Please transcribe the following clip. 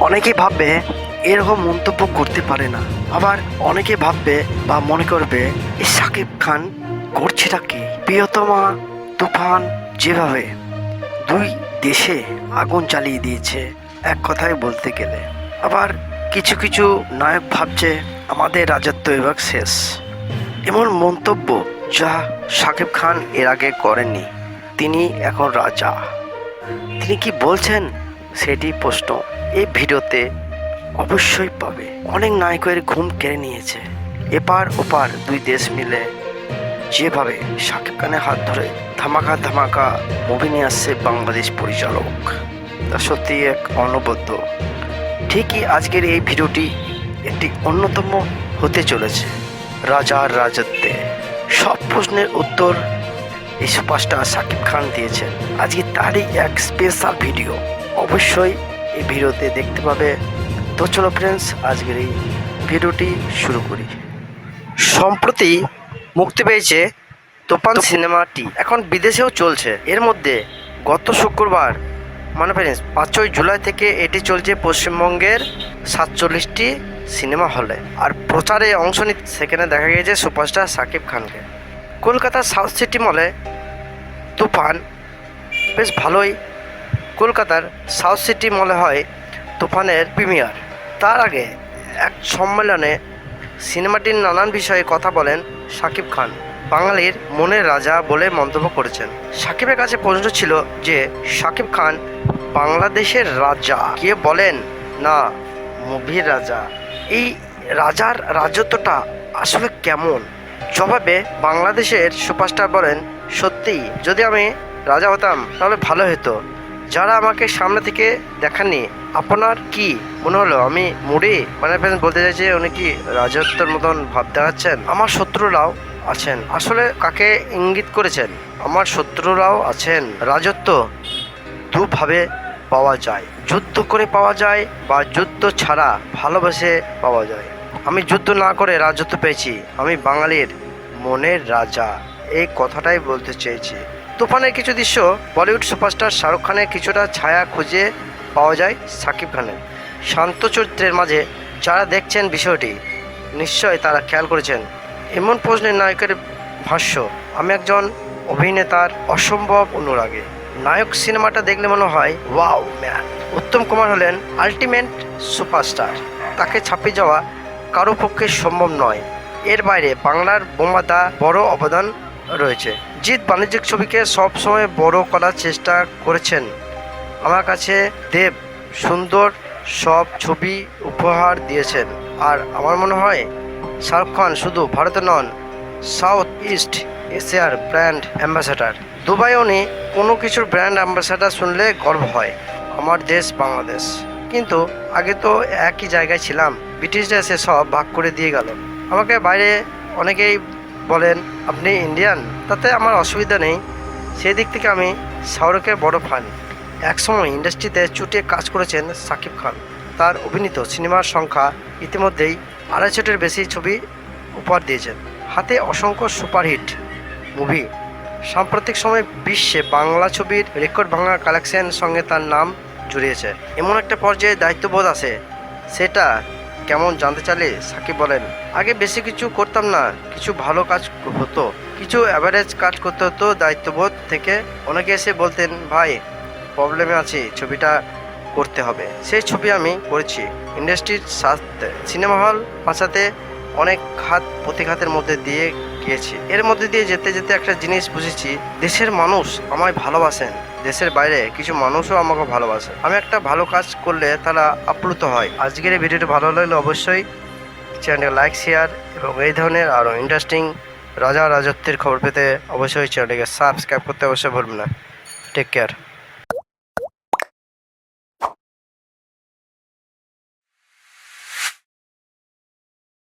অনেকে ভাববে, এরকম মন্তব্য করতে পারে না। আবার অনেকে ভাববে বা মনে করবে সাকিব খান করছেটা কি? প্রিয়তমা তুফান যেভাবে দুই দেশে আগুন চালিয়ে দিয়েছে, এক কথায় বলতে গেলে। আবার কিছু কিছু নায়ক ভাবছে, আমাদের রাজত্ব এবার শেষ। এমন মন্তব্য যা সাকিব খান এর আগে করেননি। তিনি এখন রাজা। তিনি কি বলছেন? সেটি প্রশ্ন। এই ভিডিওতে অবশ্যই পাবে। অনেক নায়কের ঘুম কেড়ে নিয়েছে। এপার ওপার দুই দেশ মিলে যেভাবে শাকিব খানের হাত ধরে ধামাকা ধামাকা মুভি নিয়ে আসছে বাংলাদেশ পরিচালক। তা সত্যি এক অনবদ্য। ঠিকই আজকের এই ভিডিওটি একটি অন্যতম হতে চলেছে রাজার রাজত্বে। সব প্রশ্নের উত্তর এই সুপারস্টার শাকিব খান দিয়েছেন। আজকে তারই এক স্পেশাল ভিডিও অবশ্যই এই ভিডিওতে দেখতে পাবে। তো চলো ফ্রেন্ডস আজকের এই ভিডিওটি শুরু করি। সম্প্রতি মুক্তি পেয়েছে তোপান সিনেমাটি। এখন বিদেশেও চলছে। এর মধ্যে গত শুক্রবার মানে ফ্রেন্ডস পাঁচই জুলাই থেকে এটি চলছে পশ্চিমবঙ্গের সাতচল্লিশটি সিনেমা হলে। আর প্রচারে অংশ নিতে সেখানে দেখা গিয়েছে সুপারস্টার সাকিব খানকে। কলকাতার সাউথ সিটি মলে তুফান বেশ ভালোই কলকাতার সাউথ সিটি মলে হয় তুফানের প্রিমিয়ার। তার আগে এক সম্মেলনে সিনেমাটির নানান বিষয়ে কথা বলেন শাকিব খান। বাঙালির মনের রাজা বলে মন্তব্য করেছেন। সাকিবের কাছে প্রশ্ন ছিল যে, শাকিব খান বাংলাদেশের রাজা? কে বলেন? না, মুভির রাজা। এই রাজার রাজত্বটা আসলে কেমন? জবাবে বাংলাদেশের সুপারস্টার বলেন সত্যি যদি আমি রাজা হতাম, তাহলে ভালো হতো। যারা আমাকে সামনে থেকে দেখাননি, আপনার কি মনে হলো? আমি মুড়ি? মানে বলতে চাইছে, উনি কি রাজত্বের মতন ভাব দেখাচ্ছেন? আমার শত্রুরাও আছেন। আসলে কাকে ইঙ্গিত করেছেন? আমার শত্রুরাও আছেন। রাজত্ব দুভাবে পাওয়া যায়। যুদ্ধ করে পাওয়া যায় বা যুদ্ধ ছাড়া ভালোবেসে পাওয়া যায়। আমি যুদ্ধ না করে রাজত্ব পেয়েছি। আমি বাঙালির মনের রাজা। এই কথাটাই বলতে চেয়েছি। তুফানের কিছু দৃশ্য বলিউড সুপারস্টার শাহরুখ খানের কিছুটা ছায়া খুঁজে পাওয়া যায় সাকিব খানের। শান্ত চরিত্রের মাঝে যারা দেখছেন বিষয়টি নিশ্চয় তারা খেয়াল করেছেন। এমন প্রশ্নের নায়কের ভাষ্য, আমি একজন অভিনেতার অসম্ভব অনুরাগে। নায়ক সিনেমাটা দেখলে মনে হয়, ওয়াও, ম্যান। উত্তম কুমার হলেন আলটিমেট সুপারস্টার। তাকে ছাপিয়ে যাওয়া কারও পক্ষে সম্ভব নয়। এর বাইরে বাংলার বোমাদা বড় অবদান রয়েছে। জিৎ বাণিজ্যিক ছবিকে সবসময় বড় করার চেষ্টা করেছেন। আমার কাছে দেব সুন্দর সব ছবি উপহার দিয়েছেন। আর আমার মনে হয়, শাহরুখ খান শুধু ভারতে নন, সাউথ ইস্ট এশিয়ার ব্র্যান্ড অ্যাম্বাসাডার। দুবাই উনি কোনো কিছুর ব্র্যান্ড অ্যাম্বাসাডার শুনলে গর্ব হয়। আমার দেশ বাংলাদেশ। কিন্তু আগে তো একই জায়গায় ছিলাম। ব্রিটিশরা এসে সব ভাগ করে দিয়ে গেল। আমাকে বাইরে অনেকেই বলেন, আপনি ইন্ডিয়ান তাতে আমার অসুবিধা নেই। সেই দিক থেকে আমি শাহরুখের বড় ফান একসময় ইন্ডাস্ট্রিতে চুটিয়ে কাজ করেছেন সাকিব খান। তার অভিনীত সিনেমার সংখ্যা ইতিমধ্যেই আড়াইশোটির বেশি ছবি উপহার দিয়েছেন। হাতে অসংখ্য সুপারহিট মুভি। সাম্প্রতিক সময়ে বিশ্বে বাংলা ছবির রেকর্ড ভাঙা কালেকশন সঙ্গে তার নাম জড়িয়েছে। এমন একটা পর্যায়ে দায়িত্ববোধ আছে। সেটা কেমন জানতে চাইলে সাকিব বলেন, আগে বেশি কিছু করতাম না, কিছু ভালো কাজ হতো। কিছু অ্যাভারেজ কাজ করতে হতো দায়িত্ববোধ থেকে। অনেকে এসে বলতেন, ভাই প্রবলেমে আছি, ছবিটা করতে হবে। সেই ছবি আমি করেছি। ইন্ডাস্ট্রির সাথে সিনেমা হল বাঁচাতে অনেক খাত প্রতিঘাতের মধ্যে দিয়ে গিয়েছি। এর মধ্যে দিয়ে যেতে যেতে একটা জিনিস বুঝেছি, দেশের মানুষ আমায় ভালোবাসেন, দেশের বাইরে কিছু মানুষও আমাকে ভালোবাসে। আমি একটা ভালো কাজ করলে তারা আপ্লুত হয়। আজকের এই ভিডিওটি ভালো লাগলে অবশ্যই চ্যানেলকে লাইক, শেয়ার এবং এই ধরনের আরও ইন্টারেস্টিং রাজা রাজত্বের খবর পেতে অবশ্যই চ্যানেলটিকে সাবস্ক্রাইব করতে অবশ্যই ভুলবেন না। Take care